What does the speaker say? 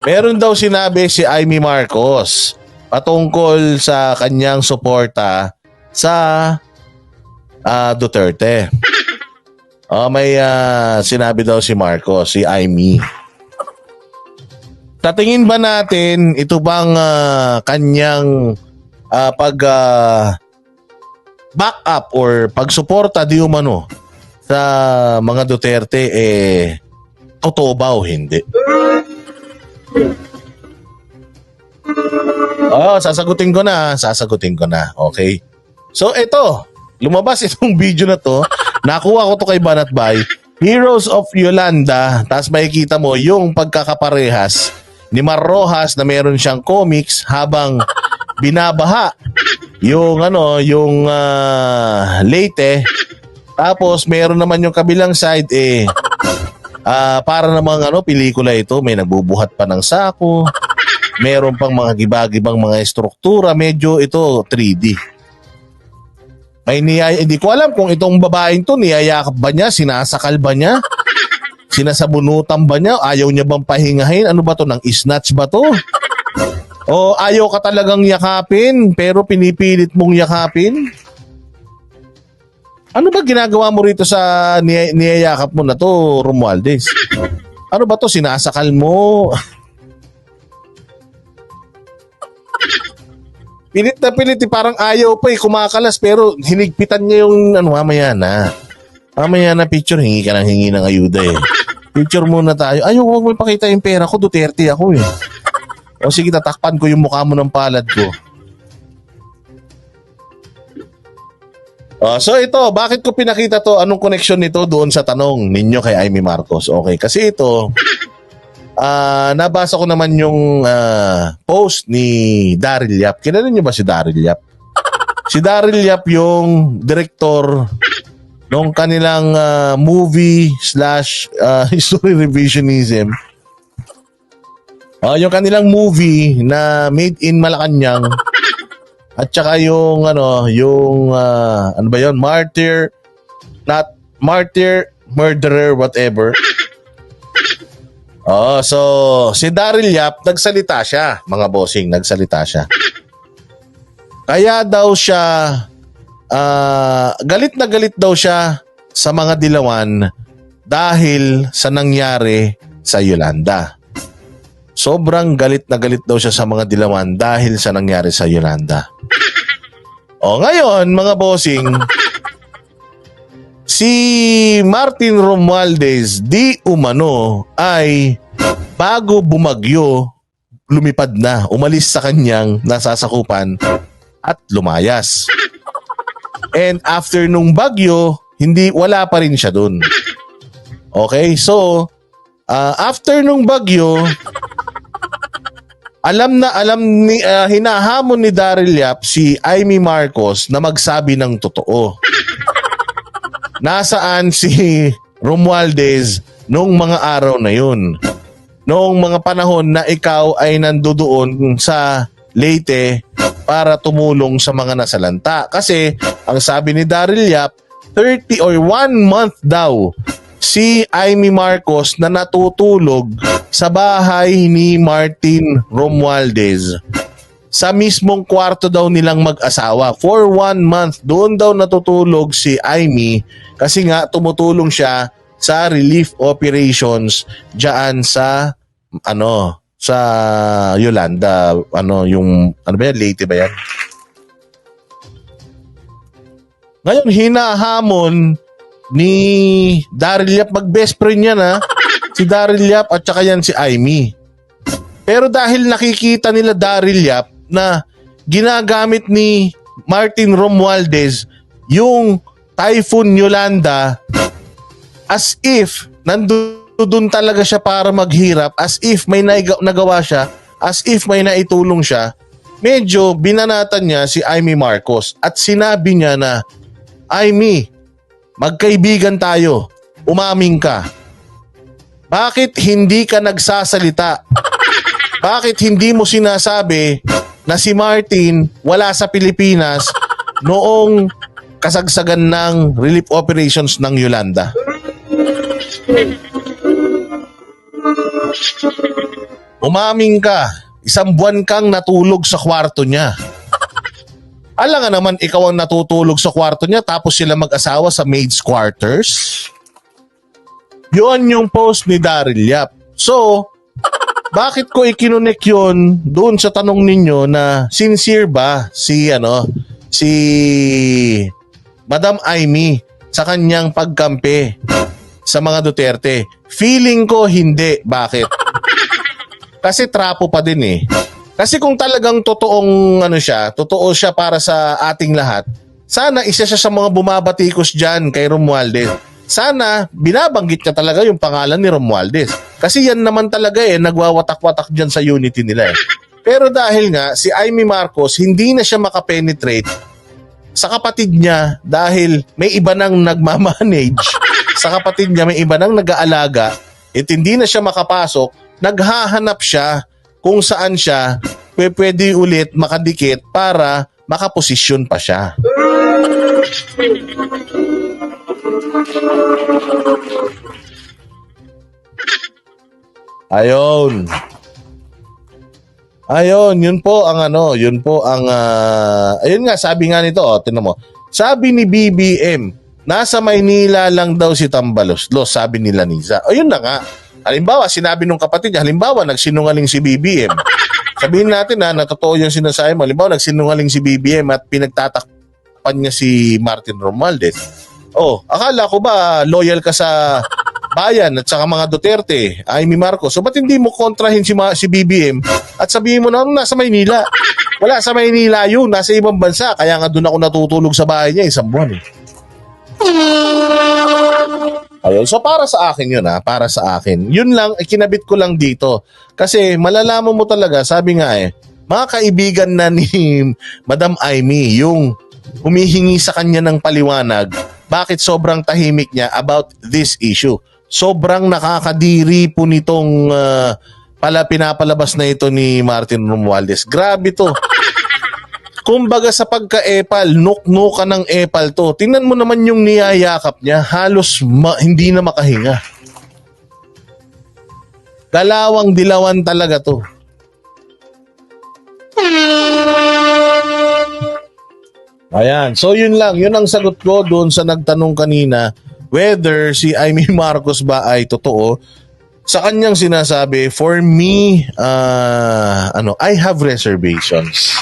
Meron daw sinabi si Amy Marcos patungkol sa kanyang suporta sa ah, Duterte. Oh, may ah, sinabi daw si Marcos, si Amy. Tatingin ba natin ito bang ah, kanyang ah, pag ah, back up or pagsuporta di umano sa mga Duterte eh totoo ba o hindi? Oh, sasagutin ko na, sasagutin ko na. Okay. So ito, lumabas itong video na to. Nakuha ko to kay Banat Bay. Heroes of Yolanda. Tapos makikita mo yung pagkakaparehas ni Mar Rojas na meron siyang comics habang binabaha yung ano, yung ah, Leyte. Tapos meron naman yung kabilang side eh ah, para namang ano, pelikula ito, may nagbubuhat pa ng sako. Meron pang mga gibagibang mga estruktura, medyo ito 3D. May niyaya, hindi ko alam kung itong babaeng to niyayakap ba niya, sinasakal ba niya? Sinasabunutan ba niya? Ayaw niya bang pahingahin? Ano ba to? Nang snatch ba to? O ayaw ka talagang yakapin pero pinipilit mong yakapin? Ano ba ginagawa mo rito sa niya- niyayakap mo na to, Romualdez? Ano ba to? Sinasakal mo? Pilit na pilit, parang ayaw pa eh, kumakalas pero hinigpitan niya yung ano, mamaya na. Mamaya na picture, hingi ka ng hingi ng ayuda eh. Picture muna tayo. Ayaw, huwag mo ipakita yung pera ko, Duterte ako eh. O sige, tatakpan ko yung mukha mo ng palad ko. Ah, so ito, bakit ko pinakita to? Anong connection nito doon sa tanong ninyo kay Amy Marcos? Okay, kasi ito, ah nabasa ko naman yung ah, post ni Daryl Yap. Kilala niyo ba si Daryl Yap? Si Daryl Yap yung director nung kanilang ah, movie slash ah, history revisionism. Ah, yung kanilang movie na made in Malacanang at saka yung ano, yung ah, ano ba 'yon? Martyr not martyr murderer whatever. Oh, so si Daryl Yap nagsalita siya, mga bossing, nagsalita siya. Kaya daw siya ah, galit na galit daw siya sa mga dilawan dahil sa nangyari sa Yolanda. Sobrang galit na galit daw siya sa mga dilawan dahil sa nangyari sa Yolanda. O ngayon, mga bossing, si Martin Romualdez di umano ay bago bumagyo, lumipad na, umalis sa kanyang nasasakupan at lumayas. And after nung bagyo, hindi wala pa rin siya dun. Okay, so ah, after nung bagyo, alam na alam ni ah, hinahamon ni Daryl Yap si Amy Marcos na magsabi ng totoo. Nasaan si Romualdez nung mga araw na yun? Noong mga panahon na ikaw ay nandoon sa Leyte para tumulong sa mga nasalanta. Kasi ang sabi ni Daryl Yap, 30 or 1 month daw si Amy Marcos na natutulog sa bahay ni Martin Romualdez. Sa mismong kwarto daw nilang mag-asawa. For one month, doon daw natutulog si Amy kasi nga tumutulong siya sa relief operations diyan sa ano sa Yolanda ano yung ano ba yan Leyte ba yan Ngayon hinahamon ni Daryl Yap mag best friend yan ha? Si Daryl Yap at saka yan si Amy pero dahil nakikita nila Daryl Yap na ginagamit ni Martin Romualdez yung Typhoon Yolanda as if nandun talaga siya para maghirap, as if may nagawa siya, as if may naitulong siya, medyo binanatan niya si Amy Marcos. At sinabi niya na, Amy, magkaibigan tayo, umaming ka. Bakit hindi ka nagsasalita? Bakit hindi mo sinasabi na si Martin wala sa Pilipinas noong kasagsagan ng relief operations ng Yolanda? Umaming ka, isang buwan kang natulog sa kwarto niya. Alam nga naman, ikaw ang natutulog sa kwarto niya tapos sila mag-asawa sa maid's quarters. Yun yung post ni Daryl Yap. So, bakit ko ikinunik yun doon sa tanong ninyo na sincere ba si ano si Madam Amy sa kanyang pagkampi sa mga Duterte? Feeling ko hindi. Bakit? Kasi trapo pa din eh. Kasi kung talagang totoong ano siya, totoo siya para sa ating lahat, sana isa siya sa mga bumabatikos dyan kay Romualdez. Sana binabanggit niya talaga yung pangalan ni Romualdez. Kasi yan naman talaga eh, nagwawatak-watak dyan sa unity nila eh. Pero dahil nga, si Amy Marcos, hindi na siya makapenetrate sa kapatid niya dahil may iba nang nagmamanage. sa kapatid niya, may iba nang nag-aalaga. At hindi na siya makapasok, naghahanap siya kung saan siya pwe- pwede ulit makadikit para makaposisyon pa siya. Ayon. Ayon, yun po ang ano, yun po ang ah, ayun nga sabi nga nito, oh, tinan mo. Sabi ni BBM, nasa Maynila lang daw si Tambalos. Lo, sabi ni Lanisa. Ayun na nga. Halimbawa, sinabi nung kapatid niya, halimbawa, nagsinungaling si BBM. Sabihin natin na, na totoo yung sinasabi mo. Halimbawa, nagsinungaling si BBM at pinagtatakpan niya si Martin Romualdez. Oh, akala ko ba loyal ka sa bayan at saka mga Duterte, Amy Marcos. So ba't hindi mo kontrahin si, si BBM at sabihin mo na nasa Maynila? Wala sa Maynila yun, nasa ibang bansa. Kaya nga doon ako natutulog sa bahay niya isang buwan eh. Ayun, so para sa akin yun ha, para sa akin. Yun lang, eh, kinabit ko lang dito. Kasi malalaman mo talaga, sabi nga eh, mga kaibigan na ni Madam Amy, yung humihingi sa kanya ng paliwanag, bakit sobrang tahimik niya about this issue. Sobrang nakakadiri po nitong ah, pala pinapalabas na ito ni Martin Romualdez. Grabe to. Kumbaga sa pagka-epal, nuk-nuka ng epal to. Tingnan mo naman yung niyayakap niya, halos ma- hindi na makahinga. Dalawang dilawan talaga to. Ayan. So yun lang. Yun ang sagot ko doon sa nagtanong kanina whether si Amy Marcos ba ay totoo. Sa kanyang sinasabi, for me, ah, ano, I have reservations.